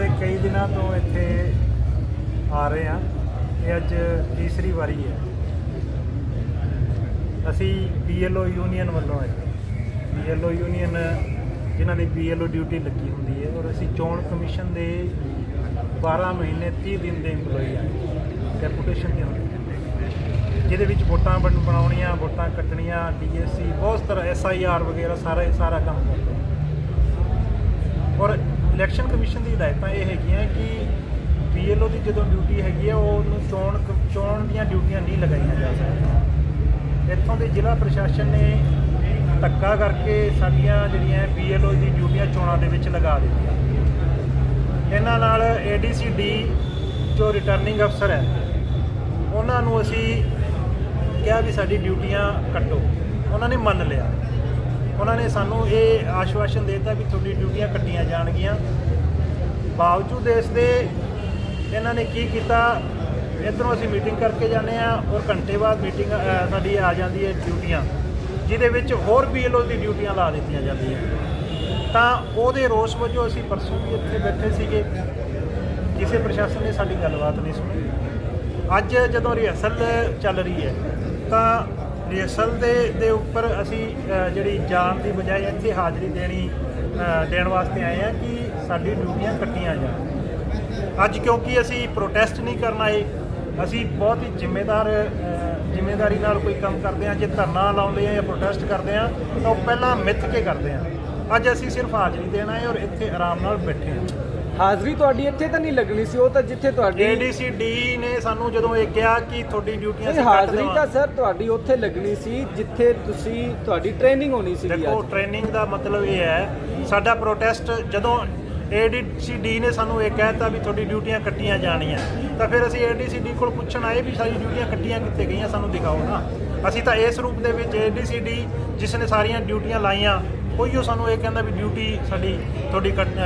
ਪਿਛਲੇ ਕਈ ਦਿਨਾਂ ਤੋਂ ਇੱਥੇ ਆ ਰਹੇ ਹਾਂ। ਇਹ ਅੱਜ ਤੀਸਰੀ ਵਾਰੀ ਹੈ। ਅਸੀਂ ਬੀਐਲਓ ਯੂਨੀਅਨ ਵੱਲੋਂ ਆਏ ਬੀਐਲਓ ਯੂਨੀਅਨ ਜਿਨ੍ਹਾਂ ਦੀ ਬੀਐਲਓ ਡਿਊਟੀ ਲੱਗੀ ਹੁੰਦੀ ਹੈ ਔਰ ਅਸੀਂ ਚੋਣ ਕਮਿਸ਼ਨ ਦੇ 12 ਮਹੀਨੇ 30 ਦਿਨ ਦੇ EMPLOYE ਆਏ ਡੈਪੂਟੇਸ਼ਨ ਦੇ ਹੁੰਦੇ ਜਿਹਦੇ ਵਿੱਚ ਵੋਟਾਂ ਬਣ, ਬਣਾਉਣੀਆਂ, ਵੋਟਾਂ ਕੱਟਣੀਆਂ ਡੀਐਸਸੀ ਬਹੁਤ ਤਰ੍ਹਾਂ ਐਸਆਈਆਰ ਵਗੈਰਾ ਸਾਰਾ ਸਾਰਾ ਕੰਮ ਕਰਦੇ ਔਰ ਇਲੈਕਸ਼ਨ ਕਮਿਸ਼ਨ ਦੀ ਹਦਾਇਤਾਂ ਇਹ ਹੈਗੀਆਂ ਕਿ ਬੀਐਲਓ ਦੀ ਜਦੋਂ ਡਿਊਟੀ ਹੈਗੀ ਹੈ ਉਹਨੂੰ ਚੋਣ ਕ- ਚੋਣ ਦੀਆਂ ਡਿਊਟੀਆਂ ਨਹੀਂ ਲਗਾਈਆਂ ਜਾ ਸਕਦੀਆਂ। ਇੱਥੋਂ ਦੇ ਜ਼ਿਲ੍ਹਾ ਪ੍ਰਸ਼ਾਸਨ ਨੇ ਧੱਕਾ ਕਰਕੇ ਸਾਡੀਆਂ ਜਿਹੜੀਆਂ ਬੀਐਲਓ ਦੀ ਡਿਊਟੀਆਂ ਚੋਣਾਂ ਦੇ ਵਿੱਚ ਲਗਾ ਦਿੱਤੀਆਂ। ਇਹਨਾਂ ਨਾਲ ਏਡੀਸੀਡੀ ਜੋ ਰਿਟਰਨਿੰਗ ਅਫਸਰ ਹੈ, ਉਹਨਾਂ ਨੂੰ ਅਸੀਂ ਕਿਹਾ ਵੀ ਸਾਡੀ ਡਿਊਟੀਆਂ ਕੱਟੋ। ਉਹਨਾਂ ਨੇ ਮੰਨ ਲਿਆ। ਉਹਨਾਂ ਨੇ ਸਾਨੂੰ ਇਹ ਆਸ਼ਵਾਸਨ ਦੇ ਦਿੱਤਾ ਵੀ ਤੁਹਾਡੀ ਡਿਊਟੀਆਂ ਕੱਟੀਆਂ ਜਾਣਗੀਆਂ। ਬਾਵਜੂਦ ਇਸ ਦੇ ਇਹਨਾਂ ਨੇ ਕੀ ਕੀਤਾ, ਇੱਧਰੋਂ ਅਸੀਂ ਮੀਟਿੰਗ ਕਰਕੇ ਜਾਂਦੇ ਆ ਔਰ ਘੰਟੇ ਬਾਅਦ ਮੀਟਿੰਗ ਸਾਡੀ ਆ ਜਾਂਦੀ ਹੈ ਡਿਊਟੀਆਂ, ਜਿਹਦੇ ਵਿੱਚ ਹੋਰ ਬੀਐਲਓ ਦੀ ਡਿਊਟੀਆਂ ਲਾ ਦਿੱਤੀਆਂ ਜਾਂਦੀਆਂ। ਤਾਂ ਉਹਦੇ ਰੋਸ ਵਜੋਂ ਅਸੀਂ ਪਰਸੋਂ ਵੀ ਇੱਥੇ ਬੈਠੇ ਸੀਗੇ। ਕਿਸੇ ਪ੍ਰਸ਼ਾਸਨ ਨੇ ਸਾਡੀ ਗੱਲਬਾਤ ਨਹੀਂ ਸੁਣੀ। ਅੱਜ ਜਦੋਂ ਰਿਹਰਸਲ ਚੱਲ ਰਹੀ ਹੈ, ਤਾਂ ਰਿਹਰਸਲ ਦੇ ਦੇ ਉੱਪਰ ਅਸੀਂ ਜਿਹੜੀ ਜਾਣ ਦੀ ਬਜਾਏ ਇੱਥੇ ਹਾਜ਼ਰੀ ਦੇਣੀ ਦੇਣ ਵਾਸਤੇ ਆਏ ਆ ਕਿ ਸਾਡੀ ਡਿਊਟੀਆਂ ਕੱਟੀਆਂ ਜਾਣ। ਅੱਜ ਕਿਉਂਕਿ ਅਸੀਂ ਪ੍ਰੋਟੈਸਟ ਨਹੀਂ ਕਰਨਾ ਆਏ ਅਸੀਂ ਬਹੁਤ ਹੀ ਜ਼ਿੰਮੇਦਾਰ ਅ, ਜ਼ਿੰਮੇਦਾਰੀ ਨਾਲ ਕੋਈ ਕੰਮ ਕਰਦੇ ਆ ਜੇ ਧਰਨਾ ਲਾਉਂਦੇ ਆ ਜਾਂ ਪ੍ਰੋਟੈਸਟ ਕਰਦੇ ਆ ਤਾਂ ਉਹ ਪਹਿਲਾਂ ਮਿੱਥ ਕੇ ਕਰਦੇ ਆ ਅੱਜ ਅਸੀਂ ਸਿਰਫ ਹਾਜ਼ਰੀ ਦੇਣਾ ਹੈ ਔਰ ਇੱਥੇ ਆਰਾਮ ਨਾਲ ਬੈਠੇ ਹਾਂ। ਹਾਜ਼ਰੀ ਤੁਹਾਡੀ ਇੱਥੇ ਤਾਂ ਨਹੀਂ ਲੱਗਣੀ ਸੀ ਉਹ ਤਾਂ ਜਿੱਥੇ ਤੁਹਾਡੀ ਏਡੀਸੀਡੀ ਨੇ ਸਾਨੂੰ ਜਦੋਂ ਇਹ ਕਿਹਾ ਕਿ ਤੁਹਾਡੀ ਡਿਊਟੀਆਂ ਨਹੀਂ ਅਸੀਂ ਕੱਟ ਹਾਜ਼ਰੀ ਤਾਂ ਦੇਵਾਂਗੇ। ਸਰ ਤੁਹਾਡੀ ਉੱਥੇ ਲੱਗਣੀ ਸੀ ਜਿੱਥੇ ਤੁਸੀਂ ਤੁਹਾਡੀ ਟ੍ਰੇਨਿੰਗ ਹੋਣੀ ਸੀ ਦੇਖੋ ਟ੍ਰੇਨਿੰਗ ਦਾ ਮਤਲਬ ਇਹ ਹੈ ਸਾਡਾ ਪ੍ਰੋਟੈਸਟ ਜਦੋਂ ਏਡੀਸੀਡੀ ਨੇ ਸਾਨੂੰ ਇਹ ਕਹਿਤਾ ਵੀ ਤੁਹਾਡੀ ਡਿਊਟੀਆਂ ਕੱਟੀਆਂ ਜਾਣੀਆਂ ਤਾਂ ਫਿਰ ਅਸੀਂ ਏਡੀਸੀਡੀ ਕੋਲ ਪੁੱਛਣ ਆਏ ਵੀ ਸਾਡੀ ਡਿਊਟੀਆਂ ਕੱਟੀਆਂ ਕਿੱਥੇ ਗਈਆਂ ਸਾਨੂੰ ਦਿਖਾਓ ਨਾ। ਅਸੀਂ ਤਾਂ ਇਸ ਰੂਪ ਦੇ ਵਿੱਚ ਏਡੀਸੀਡੀ ਜਿਸ ਨੇ ਸਾਰੀਆਂ ਡਿਊਟੀਆਂ ਲਾਈਆਂ ਕੋਈ ਉਹ ਸਾਨੂੰ ਇਹ ਕਹਿੰਦਾ ਵੀ ਡਿਊਟੀ ਸਾਡੀ ਤੁਹਾਡੀ ਕੱਟ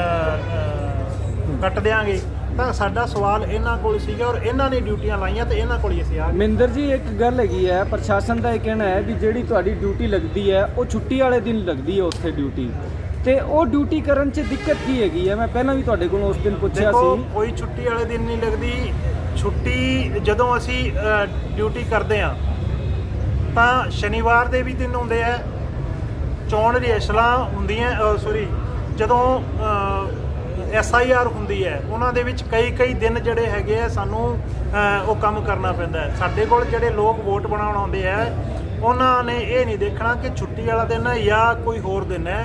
ਕੱਟ ਦਿਆਂਗੇ ਤਾਂ ਸਾਡਾ ਸਵਾਲ ਇਹਨਾਂ ਕੋਲ ਸੀਗਾ ਔਰ ਇਹਨਾਂ ਨੇ ਡਿਊਟੀਆਂ ਲਾਈਆਂ ਤੇ ਇਹਨਾਂ ਕੋਲ ਹੀ ਅਸੀਂ ਆ ਗਏ। ਮਿੰਦਰ ਜੀ ਇੱਕ ਗੱਲ ਹੈਗੀ ਹੈ ਪ੍ਰਸ਼ਾਸਨ ਦਾ ਇਹ ਕਹਿਣਾ ਹੈ ਵੀ ਜਿਹੜੀ ਤੁਹਾਡੀ ਡਿਊਟੀ ਲੱਗਦੀ ਹੈ ਉਹ ਛੁੱਟੀ ਵਾਲੇ ਦਿਨ ਲੱਗਦੀ ਹੈ ਉੱਥੇ ਡਿਊਟੀ। ਤੇ ਉਹ ਡਿਊਟੀ ਕਰਨ 'ਚ ਦਿੱਕਤ ਕੀ ਹੈਗੀ ਹੈ? ਮੈਂ ਪਹਿਲਾਂ ਵੀ ਤੁਹਾਡੇ ਕੋਲੋਂ ਉਸ ਦਿਨ ਪੁੱਛਿਆ ਦੇਖੋ ਸੀ। ਕੋਈ ਛੁੱਟੀ ਵਾਲੇ ਦਿਨ ਨਹੀਂ ਲੱਗਦੀ। ਛੁੱਟੀ ਜਦੋਂ ਅਸੀਂ ਡਿਊਟੀ ਕਰਦੇ ਆ ਤਾਂ ਸ਼ਨੀਵਾਰ ਦੇ ਵੀ ਦਿਨ ਹੁੰਦੇ ਆ। ਚੋਣ ਰਿਹਰਸਲਾਂ ਹੁੰਦੀਆਂ ਸੌਰੀ ਜਦੋਂ ਐਸ ਆਈ ਆਰ ਹੁੰਦੀ ਹੈ ਉਹਨਾਂ ਦੇ ਵਿੱਚ ਕਈ ਕਈ ਦਿਨ ਜਿਹੜੇ ਹੈਗੇ ਆ ਸਾਨੂੰ ਉਹ ਕੰਮ ਕਰਨਾ ਪੈਂਦਾ ਸਾਡੇ ਕੋਲ ਜਿਹੜੇ ਲੋਕ ਵੋਟ ਬਣਾਉਣ ਆਉਂਦੇ ਆ ਉਹਨਾਂ ਨੇ ਇਹ ਨਹੀਂ ਦੇਖਣਾ ਕਿ ਛੁੱਟੀ ਵਾਲਾ ਦਿਨ ਹੈ ਜਾਂ ਕੋਈ ਹੋਰ ਦਿਨ ਹੈ।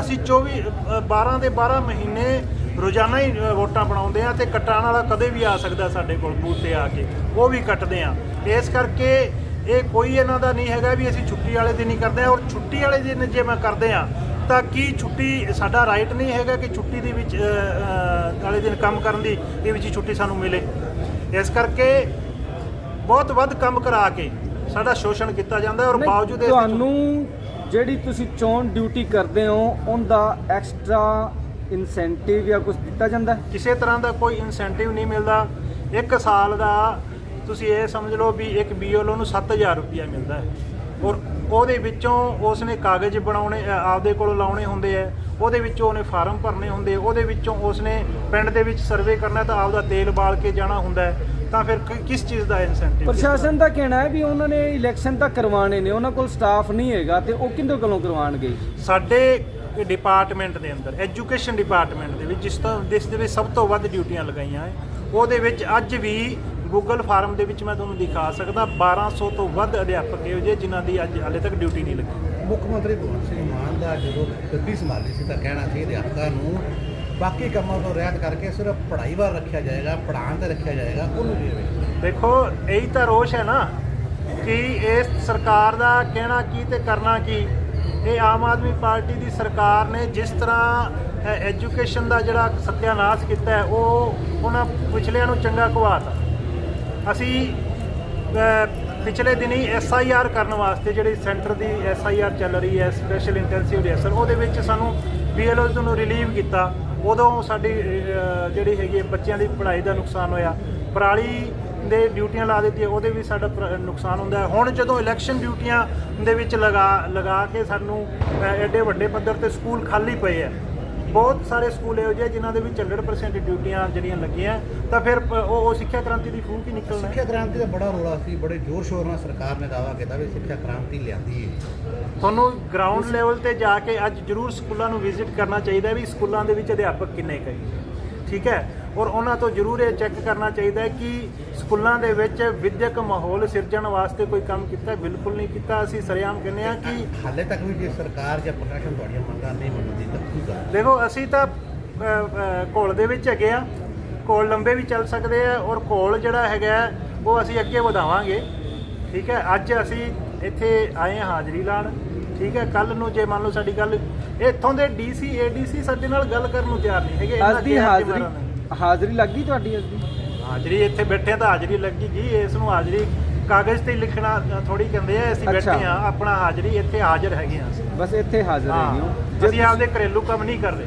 ਅਸੀਂ 24 ਅ, 12 ਦੇ 12 ਮਹੀਨੇ ਰੋਜ਼ਾਨਾ ਹੀ ਵੋਟਾਂ ਬਣਾਉਂਦੇ ਆ ਤੇ ਕਟਾਣ ਵਾਲਾ ਕਦੇ ਵੀ ਆ ਸਕਦਾ ਸਾਡੇ ਕੋਲ ਬੂਥ ਤੇ ਆ ਕੇ। ਉਹ ਵੀ ਕੱਟਦੇ ਆ। ਇਸ ਕਰਕੇ ਇਹ ਕੋਈ ਇਹਨਾਂ ਦਾ ਨਹੀਂ ਹੈਗਾ ਵੀ ਅਸੀਂ ਛੁੱਟੀ ਵਾਲੇ ਦਿਨ ਹੀ ਕਰਦੇ ਆ। ਔਰ ਛੁੱਟੀ ਵਾਲੇ ਦਿਨ ਜੇ ਮੈਂ ਕਰਦੇ ਆ ਤਾਂ ਕੀ ਛੁੱਟੀ ਸਾਡਾ ਰਾਈਟ ਨਹੀਂ ਹੈਗਾ ਕਿ ਛੁੱਟੀ ਦੇ ਵਿੱਚ ਵਾਲੇ ਦਿਨ ਕੰਮ ਕਰਨ ਦੀ ਦੇ ਵਿੱਚ ਛੁੱਟੀ ਸਾਨੂੰ ਮਿਲੇ। ਇਸ ਕਰਕੇ ਬਹੁਤ ਵੱਧ ਕੰਮ ਕਰਾ ਕੇ ਸਾਡਾ ਸ਼ੋਸ਼ਣ ਕੀਤਾ ਜਾਂਦਾ ਔਰ ਬਾਵਜੂਦ ਇਸ ਤੁਹਾਨੂੰ ਜਿਹੜੀ ਤੁਸੀਂ ਚੋਣ ਡਿਊਟੀ ਕਰਦੇ ਹੋ ਉਹਦਾ ਐਕਸਟਰਾ ਇਨਸੈਂਟਿਵ ਜਾਂ ਕੁਝ ਦਿੱਤਾ ਜਾਂਦਾ? ਕਿਸੇ ਤਰ੍ਹਾਂ ਦਾ ਕੋਈ ਇਨਸੈਂਟਿਵ ਨਹੀਂ ਮਿਲਦਾ। ਇੱਕ ਸਾਲ ਦਾ ਤੁਸੀਂ ਇਹ ਸਮਝ ਲਓ ਵੀ ਇੱਕ ਬੀਓਲੋ ਨੂੰ 7000 ਰੁਪਇਆ ਮਿਲਦਾ ਹੈ। ਔਰ ਉਹਦੇ ਵਿੱਚੋਂ ਉਸਨੇ ਕਾਗਜ਼ ਬਣਾਉਣੇ ਆਪਦੇ ਕੋਲ ਲਾਉਣੇ ਹੁੰਦੇ ਆ। ਉਹਦੇ ਵਿੱਚੋਂ ਉਹਨੇ ਫਾਰਮ ਭਰਨੇ ਹੁੰਦੇ ਉਹਦੇ ਵਿੱਚੋਂ ਉਸਨੇ ਪਿੰਡ ਦੇ ਵਿੱਚ ਸਰਵੇ ਕਰਨਾ ਤਾਂ ਆਪਦਾ ਤੇਲ ਬਾਲ ਕੇ ਜਾਣਾ ਹੁੰਦਾ ਤਾਂ ਫਿਰ ਕਿਸ ਚੀਜ਼ ਦਾ ਇਨਸੈਂਟਿਵ ਪ੍ਰਸ਼ਾਸਨ ਦਾ ਕਹਿਣਾ ਹੈ ਵੀ ਉਹਨਾਂ ਨੇ ਇਲੈਕਸ਼ਨ ਤਾਂ ਕਰਵਾਣੇ ਨੇ। ਉਹਨਾਂ ਕੋਲ ਸਟਾਫ ਨਹੀਂ ਹੈਗਾ ਤੇ ਉਹ ਕਿੰਦੇ ਕੋਲੋਂ ਕਰਵਾਣਗੇ ਸਾਡੇ ਡਿਪਾਰਟਮੈਂਟ ਦੇ ਅੰਦਰ ਐਜੂਕੇਸ਼ਨ ਡਿਪਾਰਟਮੈਂਟ ਦੇ ਵਿੱਚ ਜਿਸ ਤੋਂ ਜਿਸ ਦੇ ਵਿੱਚ ਸਭ ਤੋਂ ਵੱਧ ਡਿਊਟੀਆਂ ਲਗਾਈਆਂ ਹੈ ਉਹਦੇ ਵਿੱਚ ਅੱਜ ਵੀ ਗੂਗਲ ਫਾਰਮ ਦੇ ਵਿੱਚ ਮੈਂ ਤੁਹਾਨੂੰ ਦਿਖਾ ਸਕਦਾ 1200 ਤੋਂ ਵੱਧ ਅਧਿਆਪਕ ਇਹੋ ਜਿਹੇ ਜਿਨ੍ਹਾਂ ਦੀ ਅੱਜ ਹਾਲੇ ਤੱਕ ਡਿਊਟੀ ਨਹੀਂ ਲੱਗੀ। ਮੁੱਖ ਮੰਤਰੀ ਭਗਵੰਤ ਸਿੰਘ ਮਾਨ ਦਾ ਜਦੋਂ ਗੱਦੀ ਸੰਭਾਲੀ ਸੀ ਤਾਂ ਕਹਿਣਾ ਸੀ ਅਧਿਆਪਕਾਂ ਨੂੰ ਬਾਕੀ ਕੰਮਾਂ ਤੋਂ ਰਹਿਤ ਕਰਕੇ ਸਿਰਫ ਪੜ੍ਹਾਈ ਵੱਲ ਰੱਖਿਆ ਜਾਏਗਾ ਪੜ੍ਹਾਉਣ ਤੇ ਰੱਖਿਆ ਜਾਏਗਾ ਉਹਨੂੰ ਹੋਵੇ ਦੇਖੋ ਇਹੀ ਤਾਂ ਰੋਸ਼ ਹੈ ਨਾ ਕਿ ਇਸ ਸਰਕਾਰ ਦਾ ਕਹਿਣਾ ਕੀ ਤੇ ਕਰਨਾ ਕੀ? ਇਹ ਆਮ ਆਦਮੀ ਪਾਰਟੀ ਦੀ ਸਰਕਾਰ ਨੇ ਜਿਸ ਤਰ੍ਹਾਂ ਐਜੂਕੇਸ਼ਨ ਦਾ ਜਿਹੜਾ ਸਤਿਆਨਾਸ਼ ਕੀਤਾ ਹੈ ਉਹ ਉਹਨਾਂ ਪਿਛਲਿਆਂ ਨੂੰ ਚੰਗਾ ਕਵਾਤਾ ਅਸੀਂ ਪਿਛਲੇ ਦਿਨੀ ਐਸ ਆਈ ਆਰ ਕਰਨ ਵਾਸਤੇ ਜਿਹੜੀ ਸੈਂਟਰ ਦੀ ਐਸ ਆਈ ਆਰ ਚੱਲ ਰਹੀ ਹੈ ਸਪੈਸ਼ਲ ਇੰਟੈਂਸਿਵ ਰਿਹਰਸਲ ਉਹਦੇ ਵਿੱਚ ਸਾਨੂੰ ਬੀਐਲਓਜ਼ ਨੂੰ ਰਿਲੀਵ ਕੀਤਾ। ਉਦੋਂ ਸਾਡੀ ਜਿਹੜੀ ਹੈਗੀ ਹੈ, ਬੱਚਿਆਂ ਦੀ ਪੜ੍ਹਾਈ ਦਾ ਨੁਕਸਾਨ ਹੋਇਆ। ਪਰਾਲੀ ਦੇ ਡਿਊਟੀਆਂ ਲਾ ਦਿੱਤੀਆਂ, ਉਹਦੇ ਵੀ ਸਾਡਾ ਪ੍ਰ- ਨੁਕਸਾਨ ਹੁੰਦਾ ਹੈ। ਹੁਣ ਜਦੋਂ ਇਲੈਕਸ਼ਨ ਡਿਊਟੀਆਂ ਦੇ ਵਿੱਚ ਲਗਾ ਲਗਾ ਕੇ ਸਾਨੂੰ ਐਡੇ ਵੱਡੇ ਪੱਧਰ ਤੇ ਸਕੂਲ ਖਾਲੀ ਪਏ ਆ ਬਹੁਤ ਸਾਰੇ ਸਕੂਲ ਇਹੋ ਜਿਹੇ ਜਿਨ੍ਹਾਂ ਦੇ ਵਿੱਚ 100% ਡਿਊਟੀਆਂ ਜਿਹੜੀਆਂ ਲੱਗੀਆਂ। ਤਾਂ ਫਿਰ ਉਹ ਉਹ ਸਿੱਖਿਆ ਕ੍ਰਾਂਤੀ ਦੀ ਫੂਕ ਹੀ ਨਿਕਲਣਾ। ਸਿੱਖਿਆ ਕ੍ਰਾਂਤੀ ਦਾ ਬੜਾ ਰੋਲਾ ਸੀ ਬੜੇ ਜ਼ੋਰ ਸ਼ੋਰ ਨਾਲ ਸਰਕਾਰ ਨੇ ਦਾਅਵਾ ਕੀਤਾ ਵੀ ਸਿੱਖਿਆ ਕ੍ਰਾਂਤੀ ਲਿਆਂਦੀ ਹੈ ਤੁਹਾਨੂੰ ਗਰਾਊਂਡ ਲੈਵਲ ਤੇ ਜਾ ਕੇ ਅੱਜ ਜ਼ਰੂਰ ਸਕੂਲਾਂ ਨੂੰ ਵਿਜ਼ਿਟ ਕਰਨਾ ਚਾਹੀਦਾ ਵੀ ਸਕੂਲਾਂ ਦੇ ਵਿੱਚ ਅਧਿਆਪਕ ਕਿੰਨੇ ਕਈ ਠੀਕ ਹੈ? ਔਰ ਉਹਨਾਂ ਤੋਂ ਜ਼ਰੂਰ ਇਹ ਚੈੱਕ ਕਰਨਾ ਚਾਹੀਦਾ ਹੈ ਕਿ ਸਕੂਲਾਂ ਦੇ ਵਿੱਚ ਵਿਦਿਅਕ ਮਾਹੌਲ ਸਿਰਜਣ ਵਾਸਤੇ ਕੋਈ ਕੰਮ ਕੀਤਾ? ਬਿਲਕੁਲ ਨਹੀਂ ਕੀਤਾ। ਅਸੀਂ ਸਰੇਆਮ ਕਹਿੰਦੇ ਆ ਕਿ ਹਾਲੇ ਤੱਕ ਵੀ ਜੇ ਸਰਕਾਰ ਜਾਂ ਪ੍ਰਸ਼ਾਸਨ ਤੁਹਾਡੀਆਂ ਮੰਗਾਂ ਨਹੀਂ ਮੰਨਦੀ ਤਾਂ ਕੀ ਕਰਾਂ ਦੇਖੋ ਅਸੀਂ ਤਾਂ ਘੋਲ ਦੇ ਵਿੱਚ ਹੈਗੇ ਆ ਘੋਲ ਲੰਬੇ ਵੀ ਚੱਲ ਸਕਦੇ ਆ ਔਰ ਘੋਲ ਜਿਹੜਾ ਹੈਗਾ ਉਹ ਅਸੀਂ ਅੱਗੇ ਵਧਾਵਾਂਗੇ। ਠੀਕ ਹੈ? ਅੱਜ ਅਸੀਂ ਇੱਥੇ ਆਏ ਹਾਂ ਹਾਜ਼ਰੀ ਲਾਣ। ਠੀਕ ਹੈ? ਕੱਲ ਨੂੰ ਜੇ ਮੰਨ ਲਓ ਸਾਡੀ ਗੱਲ ਇੱਥੋਂ ਦੇ ਡੀਸੀ ਏਡੀਸੀ ਸਾਡੇ ਨਾਲ ਗੱਲ ਕਰਨ ਨੂੰ ਤਿਆਰ ਨਹੀਂ ਹੈਗੇ। ਅੱਜ ਦੀ ਹਾਜ਼ਰੀ। ਹਾਜ਼ਰੀ ਲੱਗੀ ਤੁਹਾਡੀ ਅੱਜ ਦੀ? ਹਾਜ਼ਰੀ ਇੱਥੇ ਬੈਠੇ ਤਾਂ ਹਾਜ਼ਰੀ ਲੱਗੀ ਜੀ ਇਸ ਨੂੰ ਹਾਜ਼ਰੀ ਕਾਗਜ਼ ਤੇ ਲਿਖਣਾ ਥੋੜੀ ਕਹਿੰਦੇ ਆ ਅਸੀਂ ਅੱਛਾ। ਬੈਠੇ ਆ ਆਪਣਾ ਹਾਜ਼ਰੀ ਇੱਥੇ ਹਾਜ਼ਰ ਹੈਗੇ ਆ ਅਸੀਂ। ਬਸ ਇੱਥੇ ਹਾਜ਼ਰ ਹੈਗੇ ਹੋ ਹਾਂ। ਜੇ ਅਸੀਂ ਆਪਦੇ ਘਰੇਲੂ ਕੰਮ ਨਹੀਂ ਕਰਦੇ।